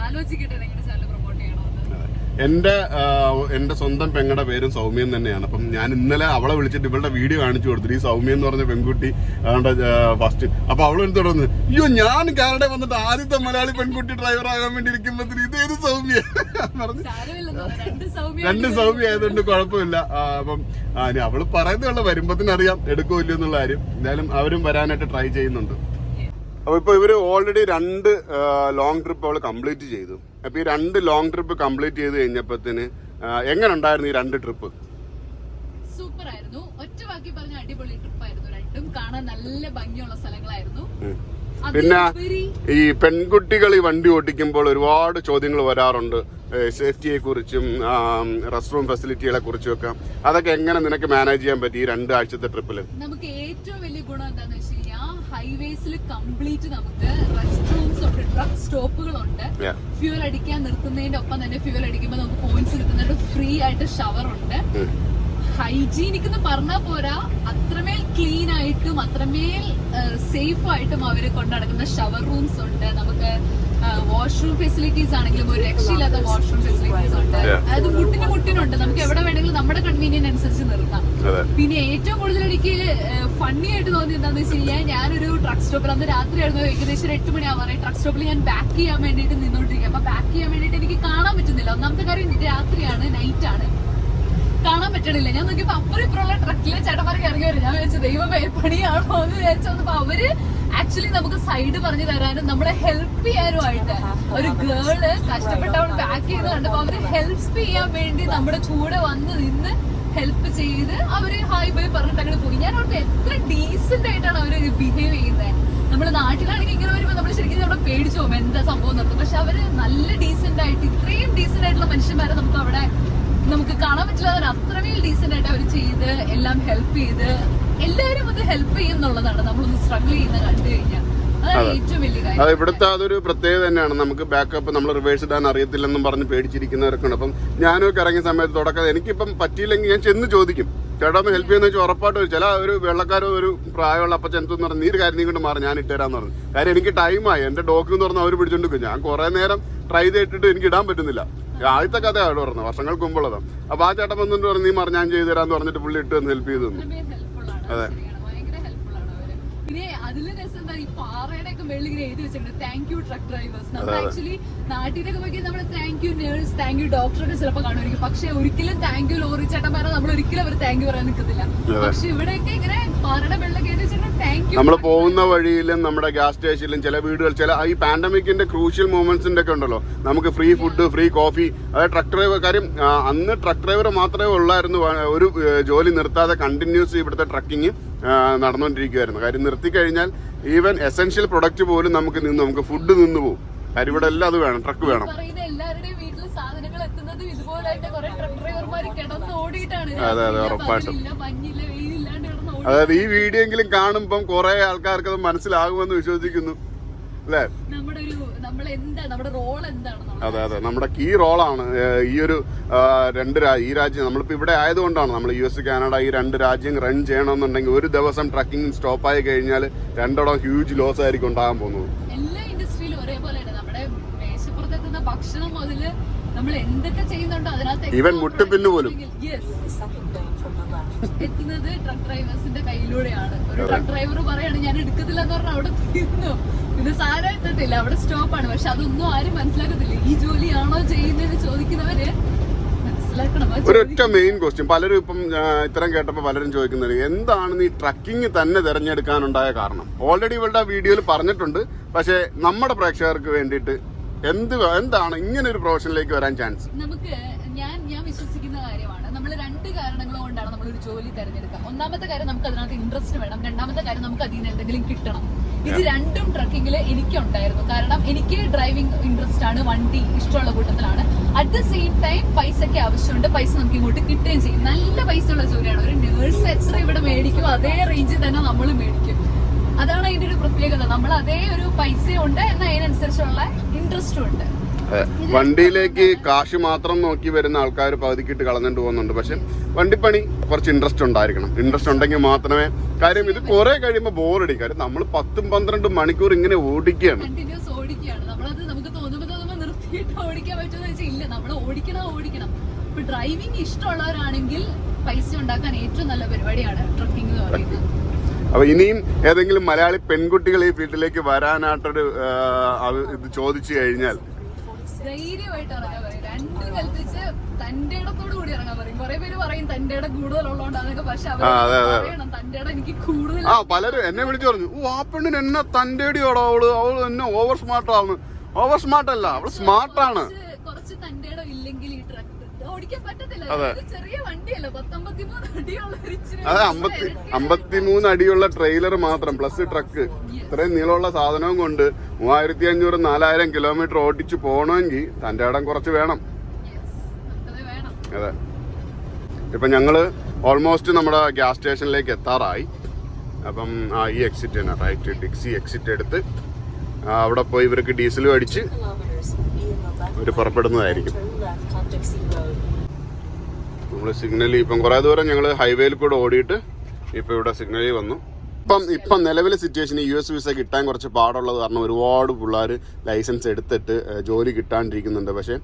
ആലോചിക്കട്ടെ എന്റെ എന്റെ സ്വന്തം പെങ്ങളുടെ പേരും സൗമ്യം തന്നെയാണ്. അപ്പം ഞാൻ ഇന്നലെ അവളെ വിളിച്ചിട്ട് ഇവളുടെ വീഡിയോ കാണിച്ചു കൊടുത്തു ഈ സൗമ്യ എന്ന് പറഞ്ഞ പെൺകുട്ടി ഫസ്റ്റ് അപ്പൊ അവൾ എടുത്ത് തുടർന്ന് അയ്യോ ഞാൻ കാനഡ വന്നിട്ട് ആദ്യത്തെ മലയാളി പെൺകുട്ടി ഡ്രൈവർ ആകാൻ വേണ്ടി ഇരിക്കുമ്പോഴത്തേക്ക് ഇതേത് സൗമ്യ? രണ്ട് സൗമ്യ രണ്ട് സൗമ്യ ആയതുകൊണ്ട് കുഴപ്പമില്ല. അപ്പം അവൾ പറയുന്നുള്ള വരുമ്പത്തിന് അറിയാം എടുക്കോ ഇല്ലയോ എന്നുള്ള കാര്യം. എന്തായാലും അവരും വരാനായിട്ട് ട്രൈ ചെയ്യുന്നുണ്ട്. അപ്പൊ ഇപ്പൊ ഇവർ ഓൾറെഡി രണ്ട് ലോങ് ട്രിപ്പ് അവൾ കംപ്ലീറ്റ് ചെയ്തു. അപ്പൊ ഈ രണ്ട് ലോങ് ട്രിപ്പ് കംപ്ലീറ്റ് ചെയ്ത് കഴിഞ്ഞപ്പത്തിന് എങ്ങനെ ഉണ്ടായിരുന്നു ഈ രണ്ട് ട്രിപ്പ് സൂപ്പർ ആയിരുന്നു ഒറ്റ ബാക്കി പറഞ്ഞ അടിപൊളി ട്രിപ്പ് ആയിരുന്നു രണ്ടും. കാണാൻ നല്ല ഭംഗിയുള്ള സ്ഥലങ്ങളായിരുന്നു. പിന്നെ ഈ പെൺകുട്ടികൾ ഈ വണ്ടി ഓടിക്കുമ്പോൾ ഒരുപാട് ചോദ്യങ്ങൾ വരാറുണ്ട്. സേഫ്റ്റിയെ കുറിച്ചും റെസ്റ്റ് റൂം ഫെസിലിറ്റികളെ കുറിച്ചും ഒക്കെ അതൊക്കെ എങ്ങനെ നിനക്ക് മാനേജ് ചെയ്യാൻ പറ്റി ഈ രണ്ടാഴ്ചത്തെ ട്രിപ്പിൽ നമുക്ക് ഏറ്റവും വലിയ ഗുണം എന്താണെന്ന് വെച്ച് കഴിഞ്ഞാൽ ഹൈവേസിൽ കംപ്ലീറ്റ് നമുക്ക് റെസ്റ്റ് റൂംസ് ഉണ്ട് ട്രക്ക് സ്റ്റോപ്പുകളുണ്ട് ഉണ്ട് ഫ്യൂൽ അടിക്കാൻ നിർത്തുന്നതിന്റെ ഒപ്പം തന്നെ ഫ്യൂൽ അടിക്കുമ്പോൾ നമുക്ക് പോയിന്റ്സ് കിട്ടുന്നുണ്ട്. ഫ്രീ ആയിട്ട് ഷവർ ഉണ്ട്. ഹൈജീനിക് എന്ന് പറഞ്ഞാൽ പോരാ അത്രമേൽ ക്ലീൻ ആയിട്ടും അത്രമേൽ സേഫ് ആയിട്ടും അവർ കൊണ്ടുനടക്കുന്ന ഷവർ റൂംസ് ഉണ്ട്. നമുക്ക് വാഷ്റൂം ഫെസിലിറ്റീസ് ആണെങ്കിലും ഒരു രക്ഷയില്ലാത്ത വാഷ്റൂം ഫെസിലിറ്റീസ് ഉണ്ട്. അതായത് മുട്ടിന് മുട്ടിനുണ്ട്. നമുക്ക് എവിടെ വേണമെങ്കിലും നമ്മുടെ കൺവീനിയൻ അനുസരിച്ച് നിർത്താം. പിന്നെ ഏറ്റവും കൂടുതൽ എനിക്ക് ഫണ്ണി ആയിട്ട് തോന്നി എന്താന്ന് വെച്ച് കഴിഞ്ഞാൽ ഞാനൊരു ട്രക്ക് സ്റ്റോപ്പിൽ അന്ന് രാത്രിയായിരുന്നു ഏകദേശം ഒരു എട്ട് മണിയാവാറായി ട്രക്ക് സ്റ്റോപ്പിൽ ഞാൻ ബാക്ക് ചെയ്യാൻ വേണ്ടിയിട്ട് നിന്നോണ്ടിരിക്കുക അപ്പൊ ബാക്ക് ചെയ്യാൻ വേണ്ടിയിട്ട് എനിക്ക് കാണാൻ പറ്റുന്നില്ല. ഒന്നാമത്തെ കാര്യം രാത്രിയാണ് നൈറ്റ് ആണ്. കാണാൻ പറ്റണില്ല. ഞാൻ നോക്കിയപ്പോ അപ്പുറം ഇപ്പുറമുള്ള ട്രക്കിലെ ചേട്ടന്മാർക്ക് ഇറങ്ങി വരും ഞാൻ വിചാരിച്ചു ദൈവമേ പണിയാണോ എന്ന് വിചാരിച്ചു. വന്നപ്പോ അവർ ആക്ച്വലി നമുക്ക് സൈഡ് പറഞ്ഞു തരാനും നമ്മളെ ഹെൽപ്പ് ചെയ്യാനുമായിട്ട് ഒരു ഗേൾ കഷ്ടപ്പെട്ട് അവൾ ബാക്ക് ചെയ്ത് കണ്ടപ്പോ അവർ ഹെൽപ്പ് ചെയ്യാൻ വേണ്ടി നമ്മുടെ കൂടെ വന്ന് നിന്ന് ഹെൽപ്പ് ചെയ്ത് അവർ ഹായ് ബൈ പറഞ്ഞിട്ട് അങ്ങനെ പോയി. ഞാൻ അവിടുത്തെ എത്ര ഡീസെന്റ് ആയിട്ടാണ് അവർ ബിഹേവ് ചെയ്യുന്നത് നമ്മൾ നാട്ടിലാണെങ്കിൽ ഇങ്ങനെ വരുമ്പോൾ നമ്മൾ ശരിക്കും അവിടെ പേടിച്ചു പോകും എന്താ സംഭവം നടക്കും പക്ഷെ അവർ നല്ല ഡീസെന്റ് ആയിട്ട് ഇത്രയും ഡീസെന്റ് ആയിട്ടുള്ള മനുഷ്യന്മാരെ നമുക്ക് അവിടെ നമുക്ക് കാണാൻ പറ്റില്ല. അവർ അത്രമേൽ ഡീസെന്റ് ആയിട്ട് അവർ ചെയ്ത് എല്ലാം ഹെൽപ്പ് ചെയ്ത് എല്ലാവരും അത് ഹെൽപ്പ് ചെയ്യുന്നുള്ളതാണ് നമ്മളൊന്ന് സ്ട്രഗിൾ ചെയ്യുന്ന കണ്ടു കഴിഞ്ഞാൽ. അത്. ഇവിടുത്തെ അതൊരു പ്രത്യേകത തന്നെയാണ്. നമുക്ക് ബാക്കപ്പ് നമ്മൾ റിവേഴ്സ് ഇടാൻ അറിയത്തില്ലെന്നും പറഞ്ഞ് പേടിച്ചിരിക്കുന്നവരൊക്കെ ഉണ്ട് അപ്പം ഞാനൊക്കെ ഇറങ്ങിയ സമയത്ത് തുടക്കം എനിക്കിപ്പം പറ്റിയില്ലെങ്കിൽ ഞാൻ ചെന്ന് ചോദിക്കും. ചേട്ടാ ഒന്ന് ഹെൽപ്പ് ചെയ്യുന്ന വെച്ചാൽ ഉറപ്പായിട്ട് ചില ഒരു വെള്ളക്കാരോ ഒരു പ്രായമുള്ള അപ്പം എന്തെന്ന് പറഞ്ഞു നീ ഒരു കാര്യം നീ കൊണ്ട് മാറി ഞാൻ ഇട്ടുതരാന്ന് പറഞ്ഞു. കാര്യം എനിക്ക് ടൈമായി എന്റെ ഡോക്ടർ എന്ന് പറഞ്ഞാൽ അവർ പിടിച്ചോണ്ട് ഞാൻ കുറെ നേരം ട്രൈ ചെയ്തിട്ട് എനിക്ക് ഇടാൻ പറ്റുന്നില്ല. ആദ്യത്തെ കഥയാണ് പറഞ്ഞത് വർഷങ്ങൾക്ക് മുമ്പുള്ളതാണ്. അപ്പൊ ആ ചേട്ടൻ വന്നിട്ട് പറഞ്ഞു നീ പറഞ്ഞു ഞാൻ ചെയ്തു തരാന്ന് പറഞ്ഞിട്ട് പുള്ളി ഇട്ട് ഹെൽപ്പ് ചെയ്തു തന്നു ഹെൽപ്ഫുൾ ആണ് ശരിയാണ് ഭയങ്കര ഹെൽപ്ഫുൾ ആണ് അവർ പിന്നെ അതിൽ രസം എന്താ ഈ പാറയുടെ ഒക്കെ വെള്ളിൽ ഇങ്ങനെ എഴുതി വെച്ചിട്ടുണ്ട് താങ്ക് യു ട്രക്ക് ഡ്രൈവേഴ്സ് നമ്മൾ ആക്ച്വലി നാട്ടിലൊക്കെ പോയി നമ്മൾ thank you nurse thank you doctor ഒക്കെ ചിലപ്പോൾ കാണുമായിരിക്കും. പക്ഷെ ഒരിക്കലും താങ്ക് യു ലോറി ചേട്ടന്മാരെ നമ്മൾ ഒരിക്കലും അവർ താങ്ക് യു പറയാൻ നിൽക്കത്തില്ല പക്ഷെ ഇവിടെയൊക്കെ ഇങ്ങനെ പാറയുടെ വെള്ളമൊക്കെ എഴുതി വെച്ചിട്ടുണ്ട് താങ്ക് യു നമ്മൾ പോകുന്ന വഴിയിലും നമ്മുടെ ഗ്യാസ് സ്റ്റേഷനിലും ചില വീടുകൾ ചില ഈ പാൻഡമിക്കിന്റെ ക്രൂഷ്യൽ മൂമെന്റ്സിന്റെ ഒക്കെ ഉണ്ടല്ലോ. നമുക്ക് ഫ്രീ ഫുഡ് ഫ്രീ കോഫി അതായത് ട്രക്ക് ഡ്രൈവർ കാര്യം അന്ന് ട്രക്ക് ഡ്രൈവർ മാത്രമേ ഉള്ളായിരുന്നു ഒരു ജോലി നിർത്താതെ കണ്ടിന്യൂസ് ഇവിടുത്തെ ട്രക്കിങ് നടന്നുകൊണ്ടിരിക്കുവായിരുന്നു കാര്യം നിർത്തി കഴിഞ്ഞാൽ ഈവൻ എസെൻഷ്യൽ പ്രൊഡക്റ്റ് പോലും നമുക്ക് നിന്ന് നമുക്ക് ഫുഡ് നിന്ന് പോകും കാര്യം ഇവിടെ എല്ലാം അത് വേണം ട്രക്ക് വേണം. അതെ, അതെ, ഉറപ്പായിട്ടും. അതായത് ഈ വീഡിയോ എങ്കിലും കാണുമ്പം കുറെ ആൾക്കാർക്ക് അത് മനസ്സിലാകുമെന്ന് വിശ്വസിക്കുന്നു. അല്ലേ? അതെ അതെ. നമ്മുടെ കീ റോളാണ് ഈ ഒരു രണ്ട് ഈ രാജ്യം നമ്മളിപ്പോൾ ഇവിടെ ആയതുകൊണ്ടാണ് നമ്മൾ യു എസ് കാനഡ ഈ രണ്ട് രാജ്യം റൺ ചെയ്യണമെന്നുണ്ടെങ്കിൽ ഒരു ദിവസം ട്രക്കിംഗ് സ്റ്റോപ്പ് ആയി കഴിഞ്ഞാൽ രണ്ടിടം ഹ്യൂജ് ലോസ് ആയിരിക്കും ഉണ്ടാകാൻ പോകുന്നത്. എല്ലാ ഇൻഡസ്ട്രിയിലും ഒരേപോലെയാണ് നമ്മുടെ മേശപ്പുറത്തെത്തുന്ന ഭക്ഷണം മുതൽ നമ്മൾ എന്തൊക്കെ ചെയ്യുന്നുണ്ടോ അതിനകത്ത് ഇവൻ മുട്ടുപിന്നു പോലും. എത്തുന്നത് ട്രക്ക് ഡ്രൈവേഴ്സിന്റെ കയ്യിലൂടെയാണ്. ഒരു ട്രക്ക് ഡ്രൈവർ പറയാണ് ഞാൻ എടുക്കത്തില്ല എന്ന് പറഞ്ഞാൽ അവിടെ തീർന്നു. പിന്നെ സാരം എത്തത്തില്ല. അവിടെ സ്റ്റോപ്പാണ് പക്ഷെ അതൊന്നും ആരും മനസ്സിലാക്കത്തില്ല. ഈ ജോലിയാണോ ചെയ്യുന്നതെന്ന് ചോദിക്കുന്നവര് ഒരൊറ്റ മെയിൻ ക്വസ്റ്റ്യൻ പലരും ഇപ്പം ഇത്തരം കേട്ടപ്പോൾ പലരും ചോദിക്കുന്നത് എന്താണ് നീ ട്രക്കിംഗ് തന്നെ തിരഞ്ഞെടുക്കാനുണ്ടായ കാരണം? ഓൾറെഡി ഇവളുടെ വീഡിയോയിൽ പറഞ്ഞിട്ടുണ്ട്. പക്ഷേ നമ്മുടെ പ്രേക്ഷകർക്ക് വേണ്ടിയിട്ട് എന്ത് എന്താണ് ഇങ്ങനെ ഒരു പ്രൊഫഷനിലേക്ക് വരാൻ ചാൻസ് നമുക്ക് ഞാൻ ഞാൻ രണ്ട് കാരണങ്ങൾ കൊണ്ടാണ് നമ്മൾ ഒരു ജോലി തിരഞ്ഞെടുക്കുക. ഒന്നാമത്തെ കാര്യം നമുക്ക് അതിനകത്ത് ഇൻട്രസ്റ്റ് വേണം. രണ്ടാമത്തെ കാര്യം നമുക്ക് അതിൽ നിന്ന് എന്തെങ്കിലും കിട്ടണം. ഇത് രണ്ടും ട്രക്കിങ്ങിൽ എനിക്കുണ്ടായിരുന്നു. കാരണം എനിക്ക് ഡ്രൈവിംഗ് ഇൻട്രസ്റ്റ് ആണ് വണ്ടി ഇഷ്ടമുള്ള കൂട്ടത്തിലാണ്. അറ്റ് ദ സെയിം ടൈം പൈസയ്ക്ക് ആവശ്യമുണ്ട്. പൈസ നമുക്ക് ഇങ്ങോട്ട് കിട്ടുകയും ചെയ്യും. നല്ല പൈസ ഉള്ള ജോലിയാണ്. ഒരു നേഴ്സ് എത്ര ഇവിടെ മേടിക്കും. അതേ റേഞ്ചിൽ തന്നെ നമ്മൾ മേടിക്കും. അതാണ് അതിന്റെ ഒരു പ്രത്യേകത. നമ്മൾ അതേ ഒരു പൈസയുണ്ട് എന്നാൽ അതിനനുസരിച്ചുള്ള ഇൻട്രസ്റ്റും ഉണ്ട്. വണ്ടിയിലേക്ക് കാശ് മാത്രം നോക്കി വരുന്ന ആൾക്കാർ പകുതിക്കിട്ട് കളഞ്ഞിട്ട് പോകുന്നുണ്ട്. പക്ഷെ വണ്ടിപ്പണി കുറച്ച് ഇൻട്രസ്റ്റ് ഉണ്ടായിരിക്കണം. ഇൻട്രസ്റ്റ് ഉണ്ടെങ്കിൽ മാത്രമേ കാര്യം ഇത് കുറെ കഴിയുമ്പോൾ ബോറടിക്കും. കാര്യം നമ്മൾ പത്തും പന്ത്രണ്ടും മണിക്കൂർ ഇങ്ങനെ ഓടിക്കുകയാണ്. ഡ്രൈവിംഗ് ഇഷ്ടമുള്ളവരാണെങ്കിൽ പൈസ ഉണ്ടാക്കാൻ ഏറ്റവും നല്ല പരിപാടിയാണ് ട്രക്കിംഗ് എന്ന് പറയുന്നത്. അപ്പൊ ഇനിയും ഏതെങ്കിലും മലയാളി പെൺകുട്ടികൾ ഈ ഫീൽഡിലേക്ക് വരാനായിട്ടൊരു ഇത് ചോദിച്ചു കഴിഞ്ഞാൽ ധൈര്യമായിട്ട് ഇറങ്ങാൻ പറയും. രണ്ടും കൽപ്പിച്ച് തന്റെ ഇടത്തോട് കൂടി ഇറങ്ങാൻ പറയും. കുറെ പേര് പറയും തന്റെ ഇടം കൂടുതലുള്ളതുകൊണ്ടാന്നൊക്കെ പക്ഷെ അവർ. പറയണം തന്റെ ഇടം എനിക്ക് കൂടുതൽ ആ പലരും എന്നെ വിളിച്ചു പറഞ്ഞു ഓ ആ പെണ്ണിന് എന്നെ തന്റെ അവൾ അവൾ എന്നെ ഓവർ സ്മാർട്ട് സ്മാർട്ടാണ് ഓവർ സ്മാർട്ട് അല്ല അവൾ സ്മാർട്ടാണ് കുറച്ച് കുറച്ച് തന്റെ ഇടം ഇല്ലെങ്കിൽ ഈ ട്രക്ക് അതെ. അതെ അമ്പത്തി അമ്പത്തിമൂന്ന് അടിയുള്ള ട്രെയിലർ മാത്രം പ്ലസ് ട്രക്ക് ഇത്രയും നീളമുള്ള സാധനവും കൊണ്ട് മൂവായിരത്തി അഞ്ഞൂറ് നാലായിരം കിലോമീറ്റർ ഓടിച്ചു പോകണമെങ്കിൽ തന്റെ ഇടം കുറച്ച് വേണം. അതെ. ഇപ്പൊ ഞങ്ങൾ ഓൾമോസ്റ്റ് നമ്മുടെ ഗ്യാസ് സ്റ്റേഷനിലേക്ക് എത്താറായി. അപ്പം ആ ഈ എക്സിറ്റ് തന്നെ റൈറ്റ് ഡിക്സി എക്സിറ്റ് എടുത്ത് അവിടെ പോയി ഇവർക്ക് ഡീസലും അടിച്ച് ഒരു പുറപ്പെടുന്നതായിരിക്കും turn left on Dixie Road. നമ്മൾ സിഗ്നലിൽ ഇപ്പം കുറേ ദൂരം ഞങ്ങൾ ഹൈവേയിൽ കൂടെ ഓടിയിട്ട് ഇപ്പോൾ ഇവിടെ സിഗ്നലിൽ വന്നു. ഇപ്പം ഇപ്പം നിലവിലെ സിറ്റുവേഷൻ യു എസ് വിസ കിട്ടാൻ കുറച്ച് പാടുള്ളത് കാരണം ഒരുപാട് പിള്ളേർ ലൈസൻസ് എടുത്തിട്ട് ജോലി കിട്ടാണ്ടിരിക്കുന്നുണ്ട്. പക്ഷേ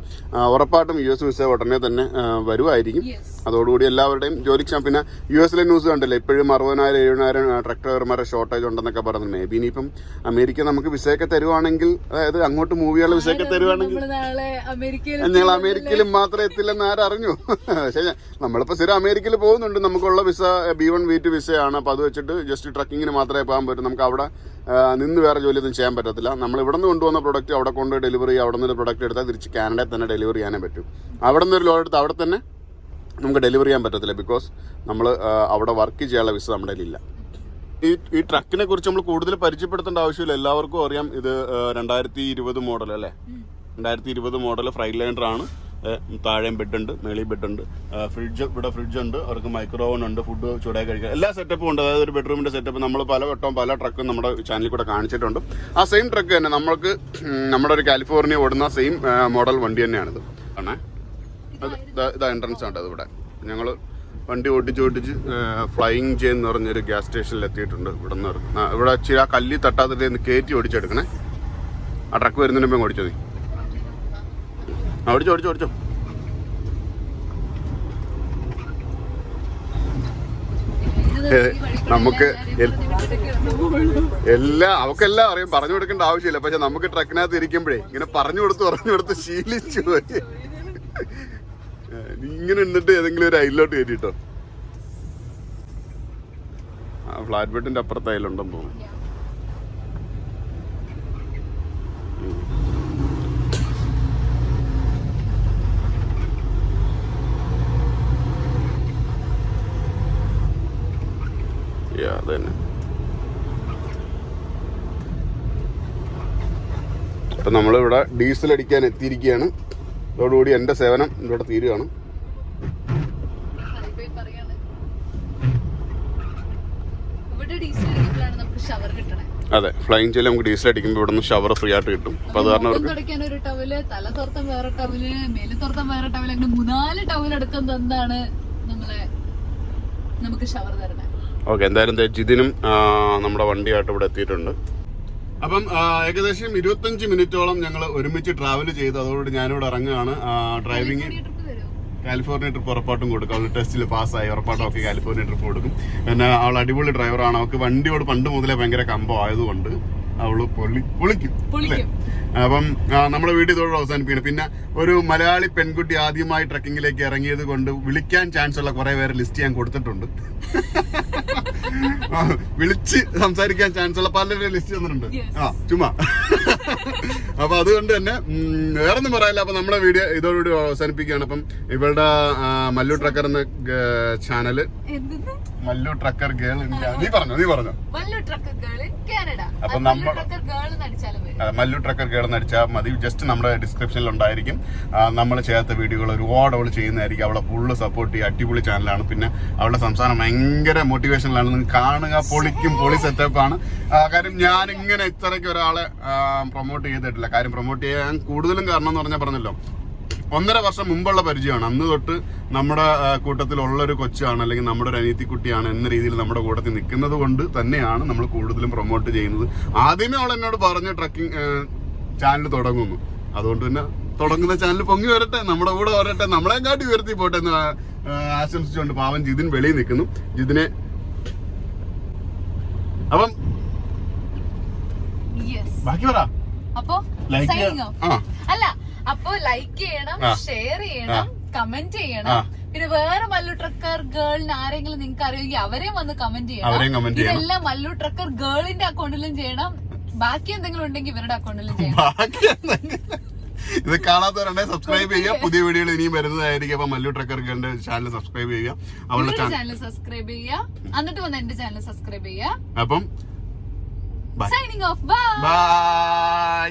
ഉറപ്പായിട്ടും യു എസ് വിസ ഉടനെ തന്നെ വരുമായിരിക്കും അതോടുകൂടി എല്ലാവരുടെയും ജോലിക്ക് പിന്നെ യു എസിലെ ന്യൂസ് കണ്ടില്ലേ? ഇപ്പോഴും അറുപതിനായിരം എഴുപതിനായിരം ട്രക്ടർമാരുടെ ഷോർട്ടേജ് ഉണ്ടെന്നൊക്കെ പറയുന്നത്. മേ ബി ഇനിയിപ്പം അമേരിക്ക നമുക്ക് വിസയൊക്കെ തരുവാണെങ്കിൽ അതായത് അങ്ങോട്ട് മൂവ് ചെയ്യാനുള്ള വിസയൊക്കെ തരുവാണെങ്കിൽ ഞങ്ങൾ അമേരിക്കയിൽ മാത്രം എത്തില്ലെന്ന് ആരറിഞ്ഞു *laughs* പക്ഷേ നമ്മളിപ്പോൾ സ്ഥിരം അമേരിക്കയിൽ പോകുന്നുണ്ട്. നമുക്കുള്ള visa B one B two വിസയാണ് അപ്പോൾ അത് വെച്ചിട്ട് ജസ്റ്റ് ട്രക്കിങ്ങിന് മാത്രമേ പോകാൻ പറ്റൂ. നമുക്ക് അവിടെ നിന്ന് വേറെ ജോലിയൊന്നും ചെയ്യാൻ പറ്റത്തില്ല. നമ്മൾ ഇവിടെ നിന്ന് കൊണ്ടുവന്ന പ്രൊഡക്റ്റ് അവിടെ കൊണ്ട് ഡെലിവറി അവിടെ നിന്ന് പ്രൊഡക്റ്റ് എടുത്താൽ തിരിച്ച് കാനഡയിൽ തന്നെ ഡെലിവറി ചെയ്യാനേ പറ്റും. അവിടെ നിന്ന് ഒരു ലോഡ് എടുത്ത് അവിടെ തന്നെ നമുക്ക് ഡെലിവറി ചെയ്യാൻ പറ്റത്തില്ല ബിക്കോസ് നമ്മൾ അവിടെ വർക്ക് ചെയ്യാനുള്ള വിസ നമ്മുടെ ഇല്ല ഈ ഈ ട്രക്കിനെ കുറിച്ച് നമ്മൾ കൂടുതൽ പരിചയപ്പെടുത്തേണ്ട ആവശ്യമില്ല. എല്ലാവർക്കും അറിയാം ഇത് രണ്ടായിരത്തി ഇരുപത് മോഡൽ അല്ലേ? രണ്ടായിരത്തി ഇരുപത് മോഡൽ ഫ്രൈ ലൈനർ ആണ്. താഴെയും ബെഡുണ്ട് മേളിൽ ബെഡുണ്ട്. ഫ്രിഡ്ജ് ഇവിടെ ഫ്രിഡ്ജ് ഉണ്ട് അവർക്ക് മൈക്രോ ഓവൻ ഉണ്ട് ഫുഡ് ചൂടായി കഴിക്കാൻ. എല്ലാ സെറ്റപ്പും ഉണ്ട്. അതായത് ഒരു ബെഡ്റൂമിന്റെ സെറ്റപ്പ് നമ്മൾ പല വട്ടവും പല ട്രക്കും നമ്മുടെ ചാനലിൽ കൂടെ കാണിച്ചിട്ടുണ്ട്. ആ സെയിം ട്രക്ക് തന്നെ നമ്മൾക്ക് നമ്മുടെ ഒരു കാലിഫോർണിയ ഓടുന്ന സെയിം മോഡൽ വണ്ടി തന്നെയാണിത്. ആണേ? ഇത് എൻട്രൻസ് ആണ് ഇവിടെ ഞങ്ങൾ വണ്ടി ഓടിച്ച് ഓടിച്ച് ഫ്ലൈയിങ് ജെ എന്ന് പറഞ്ഞൊരു ഗ്യാസ് സ്റ്റേഷനിൽ എത്തിയിട്ടുണ്ട് ഇവിടെ നിന്ന് ഇവിടെ ചില കല്ലി തട്ടാതെ കയറ്റി ഓടിച്ചെടുക്കണേ. ആ ട്രക്ക് വരുന്നതിന് മുമ്പ് ഓടിച്ചോ ഓടിച്ചോ ഓടിച്ചോ നമുക്ക് എല്ലാ എല്ലാം അവക്കെല്ലാം അറിയാം. പറഞ്ഞു കൊടുക്കേണ്ട ആവശ്യമില്ല. പക്ഷെ നമുക്ക് ട്രക്കിനകത്ത് ഇരിക്കുമ്പോഴേ ഇങ്ങനെ പറഞ്ഞു കൊടുത്ത് പറഞ്ഞു കൊടുത്ത് ശീലിച്ചു പോയി. ഇങ്ങനെ നിന്നിട്ട് ഏതെങ്കിലും ഒരു അയിലോട്ട് കയറ്റിട്ടോ. ആ ഫ്ലാറ്റ് ബെഡിന്റെ അപ്പുറത്ത് അയിലുണ്ടെന്ന് തോന്നുന്നു. Yeah, അത് തന്നെ അപ്പം നമ്മളിവിടെ ഡീസൽ അടിക്കാൻ എത്തിയിരിക്കുകയാണ്. അതോടുകൂടി എന്റെ സേവനം ഇവിടെ തീരുകയാണ് അതെ ഫ്ലൈങ് ചെയ്യൽ നമുക്ക് ഡീസൽ അടിക്കുമ്പോൾ ഇവിടെ നിന്ന് ഷവർ ഫ്രീ ആയിട്ട് കിട്ടും. അപ്പൊ അത് കാരണം തുടയ്ക്കാൻ ഒരു ടവൽ തല തുറത്താൻ വേറെ ടവൽ മേൽ തുറത്താൻ വേറെ ടവൽ അങ്ങനെ മൂന്നാൽ ടവൽ എടുക്കാൻ തന്നാണ് നമ്മളെ നമുക്ക് ഷവർ തരണേ. ഓക്കെ എന്തായാലും ജിതിനും നമ്മുടെ വണ്ടിയായിട്ട് ഇവിടെ എത്തിയിട്ടുണ്ട്. അപ്പം ഏകദേശം ഇരുപത്തഞ്ച് മിനിറ്റോളം ഞങ്ങൾ ഒരുമിച്ച് ട്രാവൽ ചെയ്ത് അതോടുകൂടി ഞാനിവിടെ ഇറങ്ങുകയാണ്. ഡ്രൈവിംഗ് കാലിഫോർണിയ ട്രിപ്പ് ഉറപ്പായിട്ടും കൊടുക്കും. അവൾ ടെസ്റ്റിൽ പാസ്സായി ഉറപ്പായിട്ടും ഒക്കെ കാലിഫോർണിയ ട്രിപ്പ് കൊടുക്കും. പിന്നെ അവൾ അടിപൊളി ഡ്രൈവറാണ് അവൾക്ക് വണ്ടിയോട് പണ്ട് മുതലേ ഭയങ്കര കമ്പം ആയതുകൊണ്ട് അവൾ പൊളി പൊളിക്കും അല്ലേ? അപ്പം നമ്മുടെ വീട്ടിൽ ഇതോടെ അവസാനിപ്പിക്കണം പിന്നെ ഒരു മലയാളി പെൺകുട്ടി ആദ്യമായി ട്രക്കിങ്ങിലേക്ക് ഇറങ്ങിയത് കൊണ്ട് വിളിക്കാൻ ചാൻസ് ഉള്ള കുറെ പേര് ലിസ്റ്റ് ഞാൻ കൊടുത്തിട്ടുണ്ട്. *laughs* *laughs* വിളിച്ച് സംസാരിക്കാൻ ചാൻസ് ഉള്ള പലരുടെ ലിസ്റ്റ് തന്നിട്ടുണ്ട്. ആ ചുമ്മാ. *laughs* അപ്പൊ അതുകൊണ്ട് തന്നെ വേറെ ഒന്നും പറയാല്ല അപ്പൊ നമ്മുടെ വീഡിയോ ഇതോടുകൂടി അവസാനിപ്പിക്കുകയാണ്. അപ്പം ഇവളുടെ മല്ലു ട്രക്കർ എന്ന channel. Mallu trucker girl India നീ പറഞ്ഞു നീ പറഞ്ഞു? Mallu trucker girl in Canada അപ്പൊ നമ്മൾ മല്ലു ട്രക്കർ ഗേൾ എന്ന് അടിച്ചാൽ മതി. ജസ്റ്റ് നമ്മുടെ ഡിസ്ക്രിപ്ഷനിൽ ഉണ്ടായിരിക്കും. നമ്മൾ ചെയ്യാത്ത വീഡിയോകൾ ഒരുപാട് അവൾ ചെയ്യുന്നതായിരിക്കും. അവളെ ഫുള്ള് സപ്പോർട്ട് ചെയ്യുക അടിപൊളി ചാനലാണ് പിന്നെ അവളുടെ സംസാരം ഭയങ്കര മോട്ടിവേഷനിലാണ് നിങ്ങൾ കാണുക പൊളിക്കും പൊളി സെറ്റപ്പാണ് കാര്യം ഞാൻ ഇങ്ങനെ ഇത്രയ്ക്ക് ഒരാളെ പ്രൊമോട്ട് ചെയ്തിട്ടില്ല. കാര്യം പ്രൊമോട്ട് ചെയ്യാൻ കൂടുതലും കാരണം എന്ന് പറഞ്ഞാൽ പറഞ്ഞല്ലോ. ഒന്നര വർഷം മുമ്പുള്ള പരിചയമാണ്. അന്ന് തൊട്ട് നമ്മുടെ കൂട്ടത്തിലുള്ളൊരു കൂട്ടത്തിലുള്ള ഒരു കൊച്ചാണ് അല്ലെങ്കിൽ നമ്മുടെ ഒരു അനിയത്തിക്കുട്ടിയാണ് എന്ന രീതിയിൽ നമ്മുടെ കൂട്ടത്തിൽ നിൽക്കുന്നത് കൊണ്ട് തന്നെയാണ് നമ്മൾ കൂടുതലും പ്രൊമോട്ട് ചെയ്യുന്നത്. ആദ്യമേ അവൾ എന്നോട് പറഞ്ഞു ട്രക്കിംഗ് ചാനൽ തുടങ്ങുന്നു. അതുകൊണ്ട് തന്നെ തുടങ്ങുന്ന ചാനൽ പൊങ്ങി വരട്ടെ നമ്മുടെ കൂടെ വരട്ടെ നമ്മളെ കാട്ടി ഉയർത്തി പോട്ടെ എന്ന് ആശംസിച്ചുകൊണ്ട് പാവൻ ജിതിൻ വെളിയിൽ നിൽക്കുന്നു. ജിതിനെ അപ്പം ബാക്കി പറ. അപ്പോ. അല്ല അപ്പൊ ലൈക്ക് ചെയ്യണം ഷെയർ ചെയ്യണം കമന്റ് ചെയ്യണം. പിന്നെ വേറെ മല്ലു ട്രക്കർ ഗേളിന് ആരെങ്കിലും നിങ്ങൾക്ക് അറിയുമെങ്കിൽ അവരെയും വന്ന് കമന്റ് ചെയ്യണം. ഇതെല്ലാം മല്ലു ട്രക്കർ ഗേളിന്റെ അക്കൗണ്ടിലും ചെയ്യണം. ബാക്കി എന്തെങ്കിലും ഉണ്ടെങ്കിൽ ഇവരുടെ അക്കൗണ്ടിലും ചെയ്യണം. ഇത് കാണാത്തവരുടെ സബ്സ്ക്രൈബ് ചെയ്യുക. പുതിയ വീഡിയോകൾ ഇനിയും വരുന്നതായിരിക്കും. അപ്പൊ മല്ലു ട്രക്കർ ഗേളിന്റെ ചാനൽ സബ്സ്ക്രൈബ് ചെയ്യുക. അവളുടെ ചാനൽ സബ്സ്ക്രൈബ് ചെയ്യുക. എന്നിട്ട് വന്ന് എന്റെ ചാനൽ സബ്സ്ക്രൈബ് ചെയ്യുക. അപ്പം സൈനിങ് ഓഫ് ബൈ ബൈ